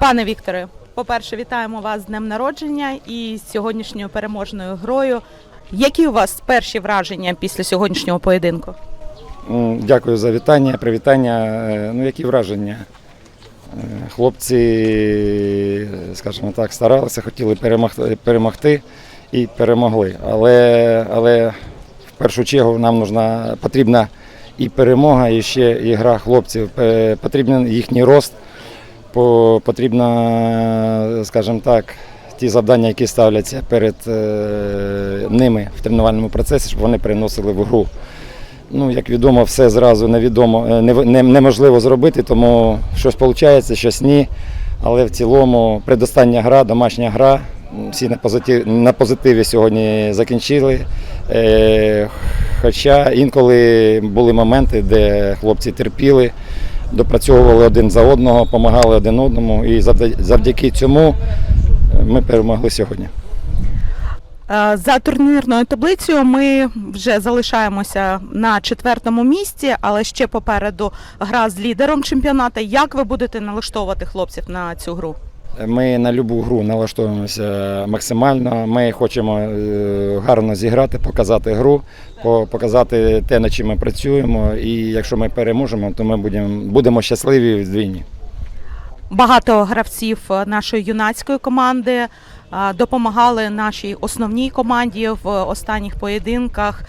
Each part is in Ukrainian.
Пане Вікторе, по-перше, вітаємо вас з днем народження і з сьогоднішньою переможною грою. Які у вас перші враження після сьогоднішнього поєдинку? Дякую за вітання, привітання. Е, Ну, які враження? Е, Хлопці, скажімо так, старалися, хотіли перемогти, перемогти і перемогли. Але, але в першу чергу нам нужна, потрібна і перемога, і ще і гра хлопців. Е, Потрібен їхній рост, потрібно, скажімо так, ті завдання, які ставляться перед е, ними в тренувальному процесі, щоб вони переносили в гру. Ну, як відомо, все зразу невідомо, е, неможливо зробити, тому щось виходить, щось ні. Але в цілому предостання гра, домашня гра. Всі на позитиві, на позитиві сьогодні закінчили. Е, Хоча інколи були моменти, де хлопці терпіли, допрацьовували один за одного, допомагали один одному. І завдя- завдяки цьому е, ми перемогли сьогодні. Е, За турнірною таблицею ми вже залишаємося на четвертому місці, але ще попереду гра з лідером чемпіонату. Як ви будете налаштовувати хлопців на цю гру? Ми на будь-яку гру налаштовуємося максимально. Ми хочемо е, гарно зіграти, показати гру, показати те, над чим ми працюємо. І якщо ми переможемо, то ми будемо, будемо щасливі в двійні. Багато гравців е, нашої юнацької команди е, допомагали нашій основній команді в останніх поєдинках.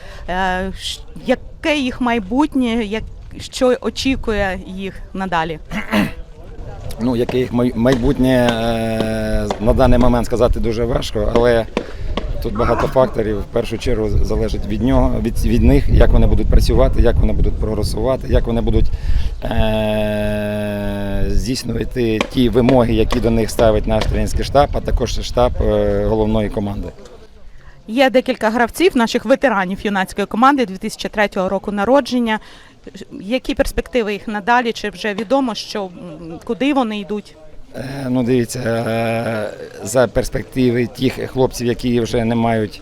Яке їх майбутнє, що очікує їх надалі? Ну, їх майбутнє е, на даний момент сказати дуже важко, але тут багато факторів. В першу чергу залежить від нього, від, від них, як вони будуть працювати, як вони будуть прогресувати, як вони будуть е, здійснювати ті вимоги, які до них ставить наш тренерський штаб, а також штаб е, головної команди. Є декілька гравців, наших ветеранів юнацької команди 2003 року народження. Які перспективи їх надалі? Чи вже відомо, що куди вони йдуть? Е, Ну, дивіться, е, за перспективи тих хлопців, які вже не мають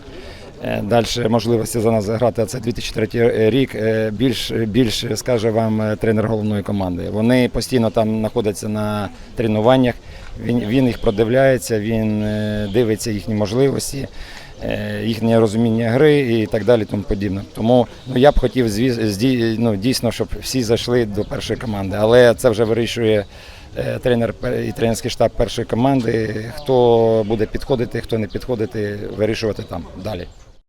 далі можливості за нас грати, а це 2003 рік. е, Більш, більш скаже вам е, тренер головної команди. Вони постійно там знаходяться на тренуваннях. Він, він їх продивляється, він е, дивиться їхні можливості. Е, Їхнє розуміння гри і так далі, тому подібне. Тому ну, я б хотів ну, дійсно, щоб всі зайшли до першої команди. Але це вже вирішує е, тренер і тренерський штаб першої команди. Хто буде підходити, хто не підходити, вирішувати там далі.